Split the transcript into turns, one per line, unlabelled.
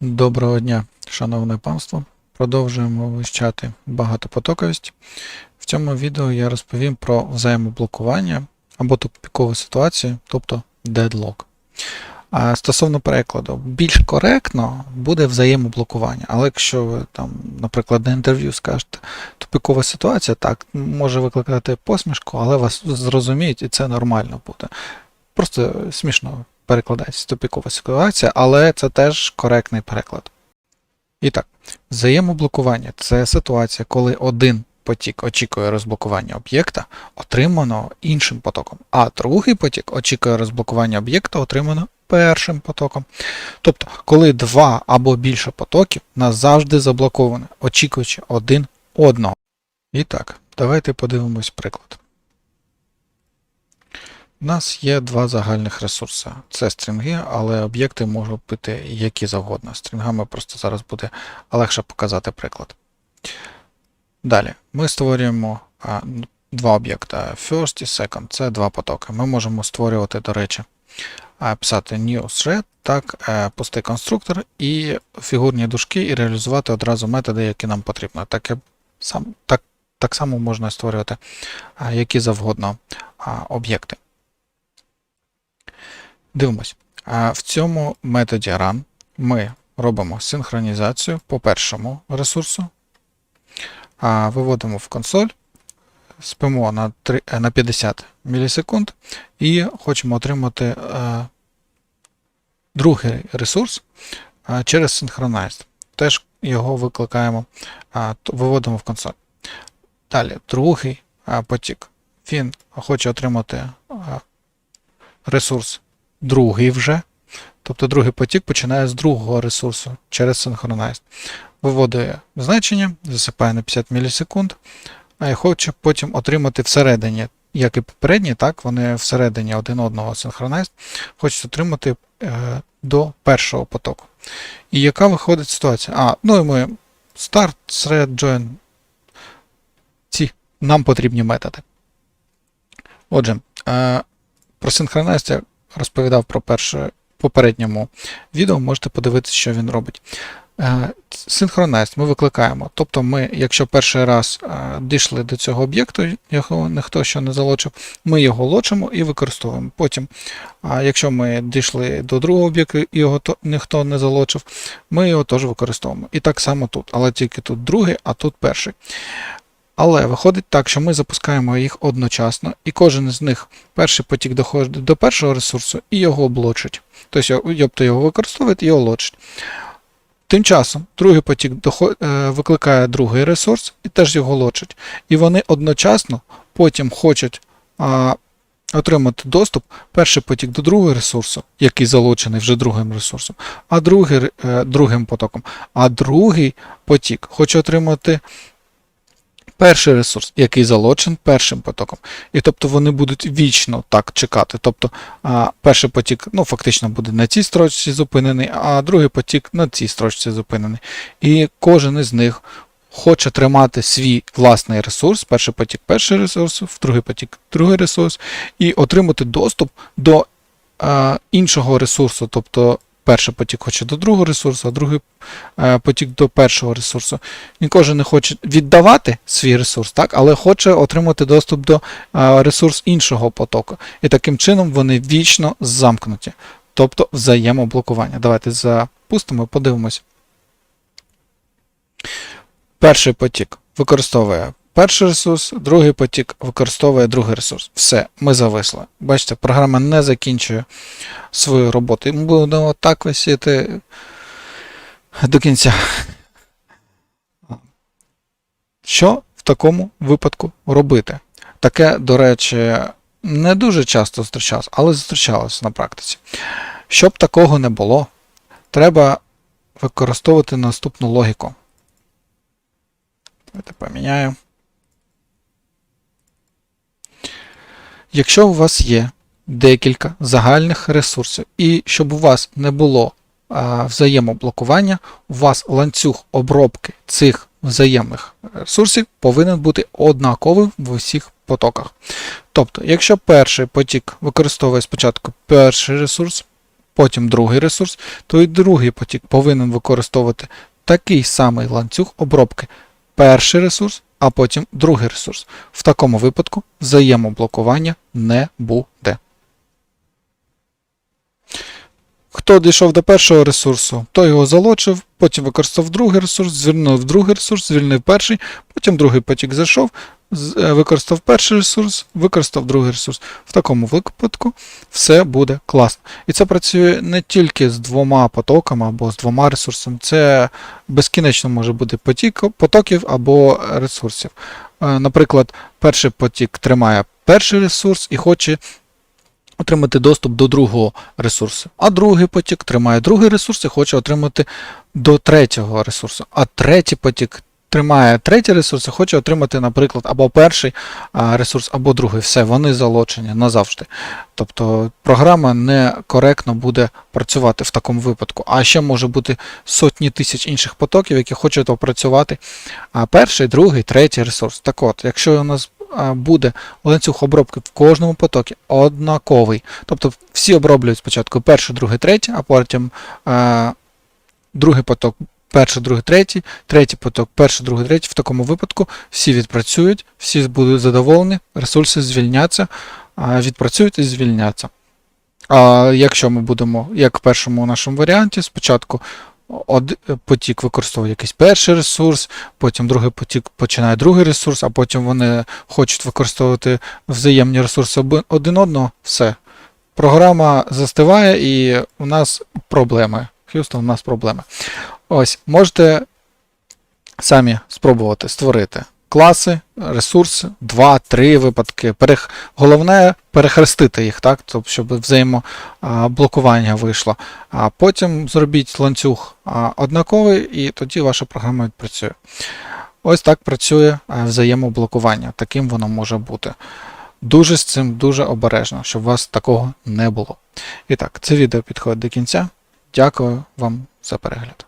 Доброго дня, шановне панство. Продовжуємо вивчати багатопотоковість. В цьому відео я розповім про взаємоблокування або тупікову ситуацію, тобто. А стосовно перекладу, більш коректно буде взаємоблокування, але якщо ви там, наприклад, на інтерв'ю скажете тупікова ситуація, так, може викликати посмішку, але вас зрозуміють і це нормально буде. Просто смішно перекладається тупікова ситуація, але це теж коректний переклад. І так, взаємоблокування це ситуація, коли один потік очікує розблокування об'єкта, отриманого іншим потоком, а другий потік очікує розблокування об'єкта, отриманого першим потоком. Тобто, коли два або більше потоків назавжди заблоковані, очікуючи один одного. І так, давайте подивимось приклад. У нас є два загальних ресурси. Це стрінги, але об'єкти можуть бути які завгодно. Стрінгами просто зараз буде легше показати приклад. Далі, ми створюємо а, два об'єкта first і second. Це два потоки. Ми можемо створювати, до речі, а, писати new thread, так, е, пустий конструктор і фігурні дужки, і реалізувати одразу методи, які нам потрібно. Так, сам, так, так само можна створювати а, які завгодно а, об'єкти. Дивимось. В цьому методі run ми робимо синхронізацію по першому ресурсу, виводимо в консоль, спимо на, 3, е, 50 мілісекунд і хочемо отримати е, другий ресурс е, через Synchronize. Теж його викликаємо, виводимо в консоль. Далі, другий потік. Він хоче отримати ресурс другий вже. Тобто другий потік починає з другого ресурсу через Synchronize. Виводить значення, засипає на 50 мілісекунд, а я хочу потім отримати всередині, як і попередні, так, вони всередині один одного Synchronize, хочуть отримати е, до першого потоку. І яка виходить ситуація? А, ну і ми start, thread, join. Ці нам потрібні методи. Отже, е, про Synchronize розповідав про перше попередньому відео, можете подивитися, що він робить. Синхронайз ми викликаємо. Тобто, ми, якщо перший раз е, дійшли до цього об'єкту, його ніхто ще не залочив, ми його лочимо і використовуємо. Потім, якщо ми дійшли до другого об'єкту і його ніхто не залочив, ми його теж використовуємо. І так само тут, але тільки тут другий, а тут перший. Але виходить так, що ми запускаємо їх одночасно, і кожен з них перший потік доходить до першого ресурсу і його блочить. Тобто його використовують і його лочить. Тим часом другий потік. Е, викликає другий ресурс і теж його лочить. І вони одночасно потім хочуть отримати доступ, перший потік до другого ресурсу, який залучений вже другим ресурсом, а другий, е, другим потоком. А другий потік хоче отримати перший ресурс, який залочен першим потоком. І тобто вони будуть вічно так чекати. Тобто перший потік ну, фактично буде на цій строчці зупинений, а другий потік на цій строчці зупинений. І кожен із них хоче тримати свій власний ресурс, перший потік перший ресурс, в другий потік другий ресурс, і отримати доступ до а, іншого ресурсу. тобто перший потік хоче до другого ресурсу, а другий е, потік до першого ресурсу. Кожен не хоче віддавати свій ресурс, так, але хоче отримати доступ до е, ресурс іншого потоку. І таким чином вони вічно замкнуті. Тобто взаємоблокування. Давайте запустимо і подивимось. Перший потік використовує перший ресурс, другий потік використовує другий ресурс. Все, ми зависли. Бачите, програма не закінчує свою роботу. Ми будемо так висіти до кінця. Що в такому випадку робити? Таке, до речі, не дуже часто зустрічалось, але зустрічалося на практиці. Щоб такого не було, треба використовувати наступну логіку. Давайте поміняю. Якщо у вас є декілька загальних ресурсів, і щоб у вас не було а, взаємоблокування, у вас ланцюг обробки цих взаємних ресурсів повинен бути однаковим в усіх потоках. Тобто, якщо перший потік використовує спочатку перший ресурс, потім другий ресурс, то і другий потік повинен використовувати такий самий ланцюг обробки. Перший ресурс, а потім другий ресурс. В такому випадку взаємоблокування не буде. Хто дійшов до першого ресурсу, той його залочив, потім використав другий ресурс, звільнив другий ресурс, звільнив перший, потім другий потік зайшов, е, використав перший ресурс, використав другий ресурс. В такому випадку все буде класно. І це працює не тільки з двома потоками або з двома ресурсами, це безкінечно може бути потік, потоків або ресурсів. Е, Наприклад, перший потік тримає перший ресурс і хоче отримати доступ до другого ресурсу. А другий потік тримає другий ресурс і хоче отримати до третього ресурсу. А третій потік тримає третій ресурс і хоче отримати, наприклад, або перший ресурс, або другий. Все, вони залочені назавжди. Тобто програма некоректно буде працювати в такому випадку. А ще може бути сотні тисяч інших потоків, які хочуть опрацювати перший, другий, третій ресурс. Так от, якщо у нас буде ланцюг обробки в кожному потокі однаковий, тобто всі оброблюють спочатку перший, другий, третій, а потім а, другий поток. Перший, другий, третій, третій поток, перший, другий, третій. В такому випадку всі відпрацюють, всі будуть задоволені, ресурси звільняться, відпрацюють і звільняться. А якщо ми будемо, як в першому нашому варіанті, спочатку од- потік використовує якийсь перший ресурс, потім другий потік починає другий ресурс, а потім вони хочуть використовувати взаємні ресурси один одного, все. Програма застиває і у нас проблеми. Х'юстон, у нас проблеми. Ось, можете самі спробувати створити класи, ресурси, 2-3 випадки. Перех... Головне перехрестити їх, так, тобто, щоб взаємоблокування вийшло. А потім зробіть ланцюг однаковий, і тоді ваша програма відпрацює. Ось так працює взаємоблокування. Таким воно може бути. Дуже з цим дуже обережно, щоб у вас такого не було. І так, це відео підходить до кінця. Дякую вам за перегляд.